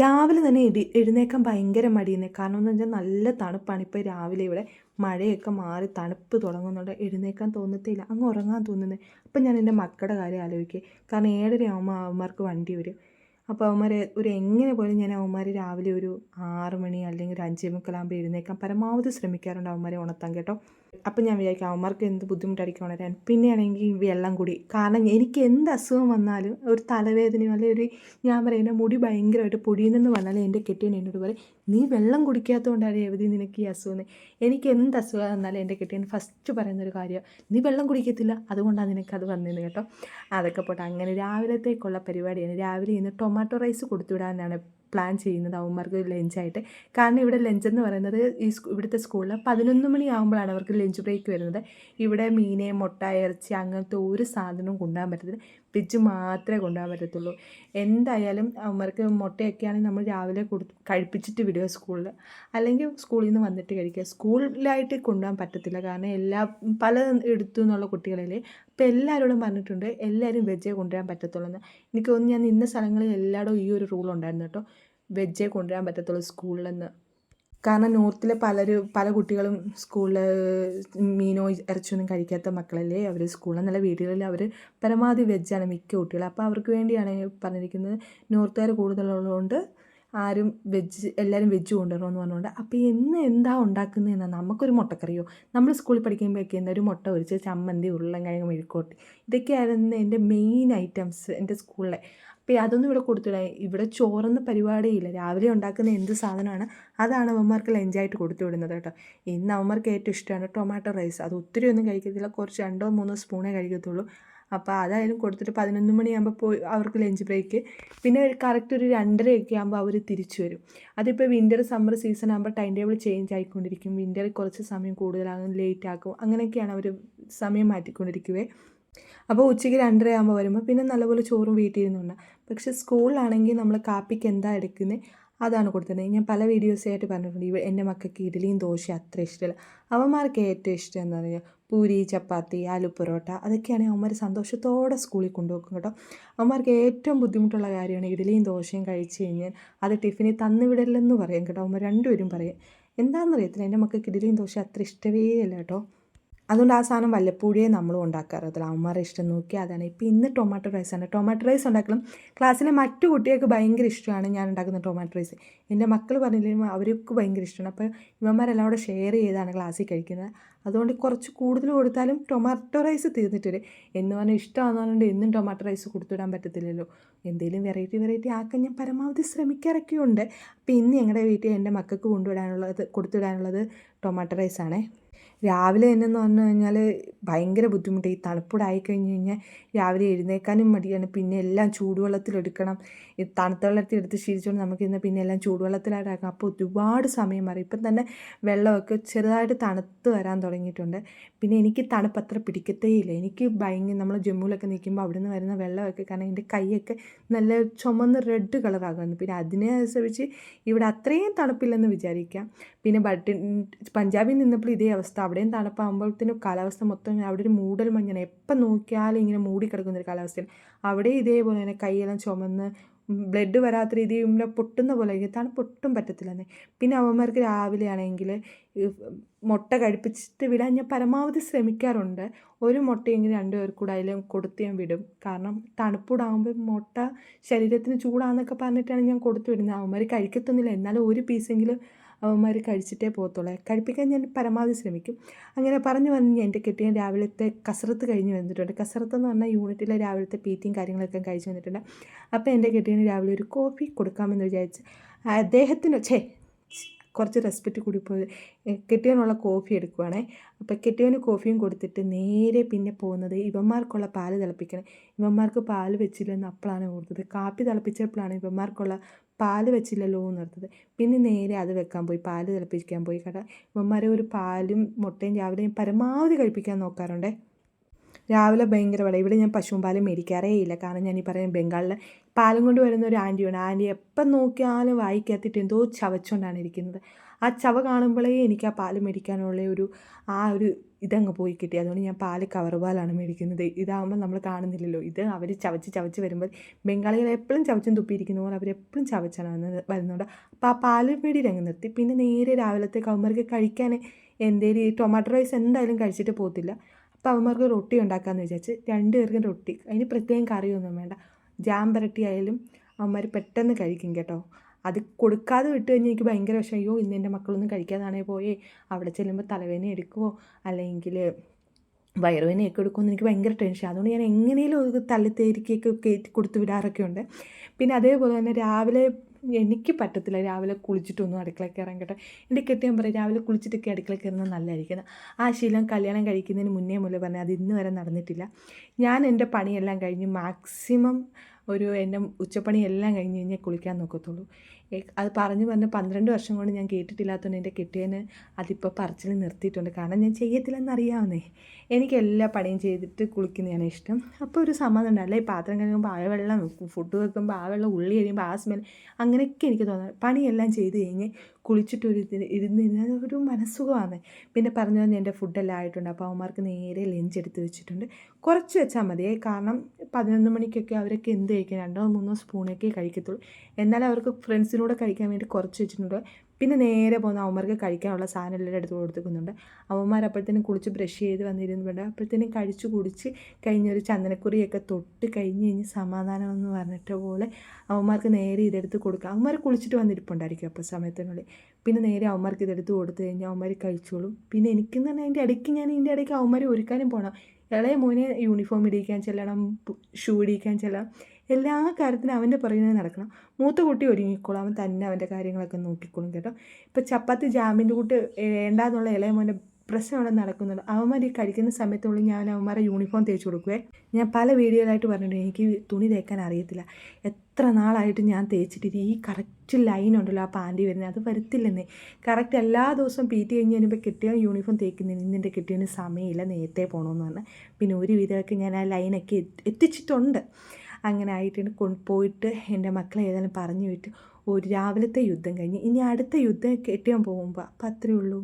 രാവിലെ തന്നെ എടി എഴുന്നേക്കാൻ ഭയങ്കര മടിയെന്നെ. കാരണം എന്ന് വെച്ചാൽ നല്ല തണുപ്പാണ്. ഇപ്പോൾ രാവിലെ ഇവിടെ മഴയൊക്കെ മാറി തണുപ്പ് തുടങ്ങുന്നുണ്ട്. എഴുന്നേൽക്കാൻ തോന്നത്തില്ല. അങ്ങ് ഉറങ്ങാൻ തോന്നുന്നത് അപ്പം ഞാൻ എന്റെ മക്കളുടെ കാര്യം ആലോചിക്കുക കാരണം ഏഴര ആകുമ്പോൾ അവന്മാർക്ക് വണ്ടി വരും. അപ്പോൾ അവന്മാർ ഒരു എങ്ങനെ പോലും ഞാൻ അവന്മാർ രാവിലെ ഒരു ആറ് മണി അല്ലെങ്കിൽ ഒരു അഞ്ചേ മുക്കാലാകുമ്പോൾ എഴുന്നേൽക്കാൻ പരമാവധി ശ്രമിക്കാറുണ്ട് അവന്മാരെ ഉണർത്താൻ കേട്ടോ. അപ്പം ഞാൻ വിചാരിക്കും അവന്മാർക്ക് എന്ത് ബുദ്ധിമുട്ടായിരിക്കും ഉണരാൻ പിന്നെയാണെങ്കിൽ വെള്ളം കൂടി. കാരണം എനിക്ക് എന്ത് അസുഖം വന്നാലും ഒരു തലവേദനയോ അല്ലെങ്കിൽ ഒരു ഞാൻ പറയുന്ന മുടി ഭയങ്കരമായിട്ട് പൊടിയുന്നെന്ന് പറഞ്ഞാലും എന്റെ കെട്ടിയൻ എന്നോട് പറയും നീ വെള്ളം കുടിക്കാത്തതുകൊണ്ടാണ് എവിടെ നിനക്ക് ഈ അസുഖം എനിക്ക് എന്ത് അസുഖം വന്നാലും എന്റെ കെട്ടിയൻ ഫസ്റ്റ് പറയുന്നൊരു കാര്യം നീ വെള്ളം കുടിക്കത്തില്ല അതുകൊണ്ടാണ് നിനക്കത് വന്നതെന്ന് കേട്ടോ. അതൊക്കെ പോട്ടെ. അങ്ങനെ രാവിലത്തേക്കുള്ള പരിപാടിയാണ്. രാവിലെ ഇന്ന് ടൊമാറ്റോ റൈസ് കൊടുത്തു കൊടുത്തുവിടാനാണ് പ്ലാൻ ചെയ്യുന്നത് അവന്മാർക്ക് ലഞ്ചായിട്ട് കാരണം ഇവിടെ ലഞ്ച് എന്ന് പറയുന്നത് ഈ ഇവിടുത്തെ സ്കൂളിൽ പതിനൊന്ന് മണിയാകുമ്പോഴാണ് അവർക്ക് ലഞ്ച് ബ്രേക്ക് വരുന്നത്. ഇവിടെ മീനെ മുട്ട ഇറച്ചി അങ്ങനത്തെ ഒരു സാധനവും കൊണ്ടുപോകാൻ പറ്റത്തില്ല. വെജ് മാത്രമേ കൊണ്ടുപോകാൻ പറ്റത്തുള്ളൂ. എന്തായാലും അവന്മാർക്ക് മുട്ടയൊക്കെ ആണെങ്കിൽ നമ്മൾ രാവിലെ കൊടു കഴിപ്പിച്ചിട്ട് വിടുക സ്കൂളിൽ അല്ലെങ്കിൽ സ്കൂളിൽ നിന്ന് വന്നിട്ട് കഴിക്കുക. സ്കൂളിലായിട്ട് കൊണ്ടുപോകാൻ പറ്റത്തില്ല. കാരണം എല്ലാ പല എടുത്തു എന്നുള്ള കുട്ടികളിൽ അപ്പോൾ എല്ലാവരോടും പറഞ്ഞിട്ടുണ്ട് എല്ലാവരും വെജേ കൊണ്ടുവരാൻ പറ്റത്തുള്ളൂ എന്ന് എനിക്ക് തോന്നുന്നു ഞാൻ ഇന്ന സ്ഥലങ്ങളിൽ എല്ലായിടും ഈ ഒരു റൂൾ ഉണ്ടായിരുന്നു കേട്ടോ. വെജേ കൊണ്ടുവരാൻ പറ്റത്തുള്ളൂ സ്കൂളിൽ നിന്ന് കാരണം നോർത്തിലെ പലരും പല കുട്ടികളും സ്കൂളിൽ മീനോ ഇറച്ചിയൊന്നും കഴിക്കാത്ത മക്കളല്ലേ അവർ സ്കൂളിൽ നല്ല വീടുകളിൽ അവർ പരമാവധി വെജാണ് മിക്ക കുട്ടികൾ അപ്പോൾ അവർക്ക് വേണ്ടിയാണ് പറഞ്ഞിരിക്കുന്നത് നോർത്തുകാർ കൂടുതലുള്ളതുകൊണ്ട് ആരും വെജ് എല്ലാവരും വെജ് കൊണ്ടുവരണമെന്ന് പറഞ്ഞുകൊണ്ട്. അപ്പോൾ എന്ന് എന്താ ഉണ്ടാക്കുന്നതെന്ന് നമുക്കൊരു മുട്ടക്കറിയോ? നമ്മൾ സ്കൂളിൽ പഠിക്കുമ്പോഴൊക്കെ എന്താ ഒരു മുട്ട ഒഴിച്ച് ചമ്മന്തി ഉരുളൻകിഴങ്ങ് മെഴുക്കോട്ടി ഇതൊക്കെയായിരുന്നു എന്റെ മെയിൻ ഐറ്റംസ് എന്റെ സ്കൂളിലെ. അപ്പോൾ അതൊന്നും ഇവിടെ കൊടുത്തില്ല. ഇവിടെ ചോറെന്ന പരിപാടിയില്ല. രാവിലെ ഉണ്ടാക്കുന്ന എന്ത് സാധനമാണ് അതാണ് അവന്മാർക്ക് ലഞ്ചായിട്ട് കൊടുത്തു വിടുന്നത് കേട്ടോ. ഇന്ന് അവന്മാർക്ക് ഏറ്റവും ഇഷ്ടമാണ് ടൊമാറ്റോ റൈസ് അത് ഒത്തിരി ഒന്നും കഴിക്കത്തില്ല. കുറച്ച് രണ്ടോ മൂന്നോ സ്പൂണേ കഴിക്കത്തുള്ളൂ. അപ്പോൾ അതായാലും കൊടുത്തിട്ട് പതിനൊന്ന് മണിയാകുമ്പോൾ പോയി അവർക്ക് ലഞ്ച് ബ്രേക്ക് പിന്നെ കറക്റ്റ് ഒരു രണ്ടരയൊക്കെ ആകുമ്പോൾ അവർ തിരിച്ചു വരും. അതിപ്പോൾ വിന്റർ സമ്മർ സീസൺ ആകുമ്പോൾ ടൈം ടേബിൾ ചേഞ്ച് ആയിക്കൊണ്ടിരിക്കും. വിന്ററിൽ കുറച്ച് സമയം കൂടുതലാകും ലേറ്റ് ആക്കും. അങ്ങനെയൊക്കെയാണ് അവർ സമയം മാറ്റിക്കൊണ്ടിരിക്കുവേ. അപ്പോൾ ഉച്ചയ്ക്ക് രണ്ടര ആകുമ്പോൾ വരുമ്പോൾ പിന്നെ നല്ലപോലെ ചോറും വീട്ടിൽ ഇരുന്നുണ്ട് പക്ഷേ സ്കൂളിലാണെങ്കിൽ നമ്മൾ കാപ്പിക്ക് എന്താ എടുക്കുന്നത് അതാണ് കൊടുത്തത് ഞാൻ പല വീഡിയോസായിട്ട് പറഞ്ഞിട്ടുണ്ട് ഇവ എന്റെ മക്കൾക്ക് ഇഡ്ഡലിയും ദോശയും അത്ര ഇഷ്ടമല്ല. അവന്മാർക്ക് ഏറ്റവും ഇഷ്ടം എന്ന് പറഞ്ഞാൽ പൂരി ചപ്പാത്തി ആലു പൊറോട്ട അതൊക്കെയാണ് അവന്മാർ സന്തോഷത്തോടെ സ്കൂളിൽ കൊണ്ടുപോകും കേട്ടോ. അവന്മാർക്ക് ഏറ്റവും ബുദ്ധിമുട്ടുള്ള കാര്യമാണ് ഇഡ്ഡലിയും ദോശയും കഴിച്ച് കഴിഞ്ഞാൽ അത് ടിഫിനിൽ തന്നുവിടല്ലെന്ന് പറയും കേട്ടോ. അവന്മാർ രണ്ടുപേരും പറയും എന്താണെന്നറിയത്തില്ല എന്റെ മക്കൾക്ക് ഇഡ്ഡലിയും ദോശയും അത്ര ഇഷ്ടമേ അല്ല കേട്ടോ. അതുകൊണ്ട് ആ സാധനം വല്ലപ്പോഴേ നമ്മളും ഉണ്ടാക്കാറത്തില്ല അമ്മമാരെ ഇഷ്ടം നോക്കി അതാണ്. ഇപ്പോൾ ഇന്ന് ടൊമാറ്റോ റൈസ് ആണ്. ടൊമാറ്റോ റൈസ് ഉണ്ടാക്കണം ക്ലാസ്സിലെ മറ്റു കുട്ടികൾക്ക് ഭയങ്കര ഇഷ്ടമാണ് ഞാൻ ഉണ്ടാക്കുന്ന ടൊമാറ്റോ റൈസ് എന്റെ മക്കൾ പറഞ്ഞില്ലെങ്കിൽ അവർക്ക് ഭയങ്കര ഇഷ്ടമാണ്. അപ്പോൾ ഇവന്മാരെല്ലാം കൂടെ ഷെയർ ചെയ്താണ് ക്ലാസ്സിൽ കഴിക്കുന്നത്. അതുകൊണ്ട് കുറച്ച് കൂടുതൽ കൊടുത്താലും ടൊമാറ്റോ റൈസ് തീർന്നിട്ടില്ല എന്ന് പറഞ്ഞാൽ ഇഷ്ടമാണെന്നുകൊണ്ട് എന്നും ടൊമാറ്റോ റൈസ് കൊടുത്തുവിടാൻ പറ്റത്തില്ലല്ലോ. എന്തെങ്കിലും വെറൈറ്റി വെറൈറ്റി ആക്കാൻ ഞാൻ പരമാവധി ശ്രമിക്കാറൊക്കെ ഉണ്ട് അപ്പോൾ ഇന്ന് ഞങ്ങളുടെ വീട്ടിൽ എന്റെ മക്കൾക്ക് കൊണ്ടുവിടാനുള്ളത് കൊടുത്തുവിടാനുള്ളത് ടൊമാറ്റോ റൈസാണേ രാവിലെ തന്നെ എന്ന് പറഞ്ഞു കഴിഞ്ഞാൽ ഭയങ്കര ബുദ്ധിമുട്ടാണ് ഈ തണുപ്പൂടെ ആയിക്കഴിഞ്ഞ് കഴിഞ്ഞാൽ രാവിലെ എഴുന്നേൽക്കാനും മടിയാണ്. പിന്നെ എല്ലാം ചൂടുവെള്ളത്തിലെടുക്കണം ഈ തണുത്ത വെള്ളത്തിൽ എടുത്ത് ശീലിച്ചുകൊണ്ട് നമുക്ക് ഇന്ന് പിന്നെ എല്ലാം ചൂടുവെള്ളത്തിലായിട്ടാക്കാം അപ്പോൾ ഒരുപാട് സമയം മാറി. ഇപ്പം തന്നെ വെള്ളമൊക്കെ ചെറുതായിട്ട് തണുത്ത് വരാൻ തുടങ്ങിയിട്ടുണ്ട്. പിന്നെ എനിക്ക് തണുപ്പ് അത്ര പിടിക്കത്തേ ഇല്ല. എനിക്ക് ഭയങ്കര നമ്മൾ ജമ്മുവിലൊക്കെ നിൽക്കുമ്പോൾ അവിടെ നിന്ന് വരുന്ന വെള്ളമൊക്കെ കാരണം എന്റെ കൈയൊക്കെ നല്ല ചുമന്ന് റെഡ് കളറാകുന്നു പിന്നെ അതിനെ അനുസരിച്ച് ഇവിടെ അത്രയും തണുപ്പില്ലെന്ന് വിചാരിക്കാം. പിന്നെ ബട്ട് പഞ്ചാബിൽ നിന്നപ്പോൾ ഇതേ അവസ്ഥ. അവിടെയും തണുപ്പാകുമ്പോഴത്തേനും കാലാവസ്ഥ മൊത്തം അവിടെ ഒരു മൂടൽ മഞ്ഞാണ്. എപ്പം നോക്കിയാലും ഇങ്ങനെ മൂടിക്കിടക്കുന്ന ഒരു കാലാവസ്ഥയാണ്. അവിടെ ഇതേപോലെ തന്നെ കൈയെല്ലാം ചുമന്ന് ബ്ലഡ് വരാത്ത രീതിയിൽ ഇങ്ങനെ പൊട്ടുന്ന പോലെ തണുപ്പ് ഒട്ടും പറ്റത്തില്ലെന്നേ പിന്നെ അവന്മാർക്ക് രാവിലെ ആണെങ്കിൽ മുട്ട കഴിപ്പിച്ചിട്ട് വിടാൻ ഞാൻ പരമാവധി ശ്രമിക്കാറുണ്ട്. ഒരു മുട്ടയെങ്കിലും രണ്ടു പേർ കൂടെ അതിലും കൊടുത്ത് ഞാൻ വിടും. കാരണം തണുപ്പൂടാകുമ്പോൾ മുട്ട ശരീരത്തിന് ചൂടാന്നൊക്കെ പറഞ്ഞിട്ടാണ് ഞാൻ കൊടുത്തു വിടുന്നത്. അവന്മാർ കഴിക്കത്തൊന്നുമില്ല. എന്നാലും ഒരു പീസെങ്കിലും അവന്മാർ കഴിച്ചിട്ടേ പോകത്തുള്ളൂ. കഴിപ്പിക്കാൻ ഞാൻ പരമാവധി ശ്രമിക്കും. അങ്ങനെ പറഞ്ഞു പറഞ്ഞ് എന്റെ കെട്ടിയൻ രാവിലത്തെ കസരത്ത് കഴിഞ്ഞ് വന്നിട്ടുണ്ട്. കസരത്ത് എന്ന് പറഞ്ഞാൽ യൂണിറ്റിലെ രാവിലത്തെ പീറ്റിയും കാര്യങ്ങളൊക്കെ കഴിച്ച് വന്നിട്ടുണ്ട്. അപ്പോൾ എന്റെ കെട്ടിയന് രാവിലെ ഒരു കോഫി കൊടുക്കാമെന്ന് വിചാരിച്ച് അദ്ദേഹത്തിന് ഛേ കുറച്ച് റെസ്പെക്റ്റ് കൂടി പോയി കെട്ടിയവനുള്ള കോഫി എടുക്കുവാണേ. അപ്പോൾ കെട്ടിയവന് കോഫിയും കൊടുത്തിട്ട് നേരെ പിന്നെ പോകുന്നത് ഇവന്മാർക്കുള്ള പാൽ തിളപ്പിക്കണം. ഇവന്മാർക്ക് പാൽ വെച്ചില്ലെന്ന് അപ്പോഴാണ് ഓർത്തത്. കാപ്പി തിളപ്പിച്ചപ്പോഴാണ് ഇവന്മാർക്കുള്ള പാൽ വെച്ചില്ലല്ലോ എന്ന് ഓർത്തത്. പിന്നെ നേരെ അത് വെക്കാൻ പോയി പാൽ തിളപ്പിക്കാൻ പോയി. കേട്ടോ ഇവന്മാരെ ഒരു പാലും മുട്ടയും രാവിലെയും പരമാവധി കഴിപ്പിക്കാൻ നോക്കാറുണ്ടേ. രാവിലെ ഭയങ്കര വെള്ളം ഇവിടെ ഞാൻ പശുവും പാലും മേടിക്കാറേ ഇല്ല. കാരണം ഞാൻ ഈ പറയുന്ന ബംഗാളിലെ പാലും കൊണ്ട് വരുന്ന ഒരു ആന്റിയാണ് ആന്റി എപ്പം നോക്കിയാലും വായിക്കാത്തിട്ട് എന്തോ ചവച്ചുകൊണ്ടാണ് ഇരിക്കുന്നത്. ആ ചവ കാണുമ്പോഴേ എനിക്ക് ആ പാൽ മേടിക്കാനുള്ള ഒരു ആ ഒരു ഇതങ്ങ് പോയി കിട്ടി. അതുകൊണ്ട് ഞാൻ പാൽ കവർ പാലാണ് മേടിക്കുന്നത്. ഇതാകുമ്പോൾ നമ്മൾ കാണുന്നില്ലല്ലോ. ഇത് അവർ ചവച്ച് ചവച്ച് വരുമ്പോൾ ബംഗാളികൾ എപ്പോഴും ചവച്ചും തുപ്പിയിരിക്കുന്ന പോലെ അവർ എപ്പോഴും ചവച്ചാണ് വന്നത് വരുന്നുണ്ട് അപ്പോൾ ആ പാൽ പേടി അങ്ങ് നിർത്തി. പിന്നെ നേരെ രാവിലത്തെ കൗമർക്ക് കഴിക്കാൻ എന്തേലും ടൊമാറ്റോ റൈസ് എന്തായാലും കഴിച്ചിട്ട് പോകത്തില്ല. അപ്പോൾ അവന്മാർക്ക് റൊട്ടി ഉണ്ടാക്കാമെന്ന് വിചാരിച്ച് രണ്ട് പേർക്കും റൊട്ടി. അതിന് പ്രത്യേകം കറിയൊന്നും വേണ്ട. ജാം ആയാലും അവന്മാർ പെട്ടെന്ന് കഴിക്കും കേട്ടോ. അത് കൊടുക്കാതെ വിട്ട് കഴിഞ്ഞാൽ എനിക്ക് ഭയങ്കര വിഷമം. അയ്യോ ഇന്ന് എന്റെ മക്കളൊന്നും കഴിക്കാതാണേ പോയേ. അവിടെ ചെല്ലുമ്പോൾ തലവേദന എടുക്കുമോ അല്ലെങ്കിൽ വയറുവേനയൊക്കെ എടുക്കുമെന്ന് എനിക്ക് ഭയങ്കര ടെൻഷൻ അതുകൊണ്ട് ഞാൻ എങ്ങനെയും ഒരു തള്ളിത്തേരിക്കൊക്കെ കയറ്റി കൊടുത്തു വിടാറൊക്കെ ഉണ്ട്. പിന്നെ അതേപോലെ തന്നെ രാവിലെ എനിക്ക് പറ്റത്തില്ല രാവിലെ കുളിച്ചിട്ടൊന്നും അടുക്കളയ്ക്ക് കയറാൻ കേട്ടോ. എന്റെ കെട്ടിയാൻ പറയും രാവിലെ കുളിച്ചിട്ടൊക്കെ അടുക്കളയ്ക്ക് കയറുന്നത് നല്ലതായിരിക്കണം ആ ശീലം കല്യാണം കഴിക്കുന്നതിന് മുന്നേ മുതലേ പറഞ്ഞാൽ അത് ഇന്ന് വരെ നടന്നിട്ടില്ല. ഞാൻ എന്റെ പണിയെല്ലാം കഴിഞ്ഞ് മാക്സിമം ഒരു എന്റെ ഉച്ചപ്പണി എല്ലാം കഴിഞ്ഞ് കഴിഞ്ഞാൽ കുളിക്കാൻ നോക്കത്തുള്ളൂ. അത് പറഞ്ഞു പറഞ്ഞ് പന്ത്രണ്ട് വർഷം കൊണ്ട് ഞാൻ കേട്ടിട്ടില്ലാത്തതുകൊണ്ട് എന്റെ കെട്ടിയന് അതിപ്പോൾ പറച്ചിൽ നിർത്തിയിട്ടുണ്ട്. കാരണം ഞാൻ ചെയ്യത്തില്ലെന്ന് അറിയാവുന്നേ എനിക്ക് എല്ലാ പണിയും ചെയ്തിട്ട് കുളിക്കുന്നതാണ് ഇഷ്ടം. അപ്പോൾ ഒരു സമാധാനം അല്ലേ? ഈ പാത്രം കഴുകുമ്പോൾ ആ വെള്ളം ഫുഡ് വെക്കുമ്പോൾ ആ വെള്ളം ഉള്ളി കഴിയുമ്പോൾ ആ സ്മെൽ അങ്ങനെയൊക്കെ എനിക്ക് തോന്നുന്നത് പണിയെല്ലാം ചെയ്ത് കഴിഞ്ഞ് കുളിച്ചിട്ട് ഒരു ഇരുന്ന് ഒരു മനസ്സുഖമാണ്. പിന്നെ പറഞ്ഞു തന്നെ എന്റെ ഫുഡെല്ലാം ആയിട്ടുണ്ട്. അപ്പോൾ അവന്മാർക്ക് നേരെ ലഞ്ച് എടുത്ത് വെച്ചിട്ടുണ്ട്. കുറച്ച് വെച്ചാൽ മതി. കാരണം പതിനൊന്ന് മണിക്കൊക്കെ അവരൊക്കെ എന്ത് കഴിക്കും? രണ്ടോ മൂന്നോ സ്പൂണൊക്കെ കഴിക്കത്തുള്ളൂ. എന്നാൽ അവർക്ക് ഫ്രണ്ട്സിനൂടെ കഴിക്കാൻ വേണ്ടി കുറച്ച് വെച്ചിട്ടുണ്ട്. പിന്നെ നേരെ പോകുന്ന അവന്മാർക്ക് കഴിക്കാനുള്ള സാധനം എല്ലാം എടുത്ത് കൊടുക്കുന്നുണ്ട് അവന്മാർ അപ്പോഴത്തേനും കുളിച്ച് ബ്രഷ് ചെയ്ത് വന്നിരുന്നുണ്ട്. അപ്പോഴത്തേനും കഴിച്ച് കുടിച്ച് കഴിഞ്ഞൊരു ചന്ദനക്കുറിയൊക്കെ തൊട്ട് കഴിഞ്ഞ് കഴിഞ്ഞ് സമാധാനം എന്ന് പറഞ്ഞിട്ട് പോലെ അവന്മാർക്ക് നേരെ ഇതെടുത്ത് കൊടുക്കുക അവന്മാർ കുളിച്ചിട്ട് വന്നിരിപ്പുണ്ടായിരിക്കും അപ്പോൾ സമയത്തിനുള്ളിൽ. പിന്നെ നേരെ അവന്മാർക്ക് ഇതെടുത്ത് കൊടുത്തു കഴിഞ്ഞാൽ അവന്മാർ കഴിച്ചോളും. പിന്നെ എനിക്കെന്ന് പറഞ്ഞാൽ അതിന്റെ ഇടയ്ക്ക് ഞാൻ ഇതിന്റെ ഇടയ്ക്ക് അവന്മാർ ഒരുക്കാനും പോകണം ഇളയ മോനെ യൂണിഫോം ഇടിക്കാൻ ചെല്ലണം ഷൂ ഇടിക്കാൻ ചെല്ലണം എല്ലാ കാര്യത്തിനും അവന്റെ പുറകിൽ നടക്കണം. മൂത്ത കുട്ടി ഒരുങ്ങിക്കോളും. അവൻ തന്നെ അവന്റെ കാര്യങ്ങളൊക്കെ നോക്കിക്കോളും കേട്ടോ. ഇപ്പോൾ ചപ്പാത്തി ജാമിന്റെ കൂട്ട് വേണ്ടാന്നുള്ള ഇളയ മോന്റെ പ്രശ്നം അവിടെ നടക്കുന്നുണ്ട് അവന്മാർ കഴിക്കുന്ന സമയത്തുള്ളിൽ ഞാൻ അവന്മാരെ യൂണിഫോം തേച്ച് കൊടുക്കുവേ. ഞാൻ പല വീഡിയോയിലായിട്ട് പറഞ്ഞിട്ടുണ്ട് എനിക്ക് തുണി തേക്കാൻ അറിയത്തില്ല. എത്ര നാളായിട്ട് ഞാൻ തേച്ചിട്ടിട്ട് ഈ കറക്റ്റ് ലൈൻ ഉണ്ടല്ലോ ആ പാന്റി വരുന്നത്. അത് വരത്തില്ലെന്നേ. കറക്റ്റ് എല്ലാ ദിവസവും പി ടി കഴിഞ്ഞ് കഴിയുമ്പോൾ കിട്ടിയ യൂണിഫോം തേക്കുന്നതിന് ഇന്നിന്റെ കിട്ടിയതിന് സമയമില്ല. നേരത്തെ പോകണമെന്ന് പറഞ്ഞാൽ പിന്നെ ഒരു വിധമൊക്കെ ഞാൻ ആ ലൈനൊക്കെ എത്തിച്ചിട്ടുണ്ട്. അങ്ങനെ ആയിട്ട് കൊണ്ടുപോയിട്ട് എന്റെ മക്കളെ ഏതായാലും പറഞ്ഞു വിട്ട് ഒരു രാവിലത്തെ യുദ്ധം കഴിഞ്ഞ്. ഇനി അടുത്ത യുദ്ധം കെട്ടിയാൻ പോകുമ്പോൾ അപ്പം അത്രയേ ഉള്ളൂ.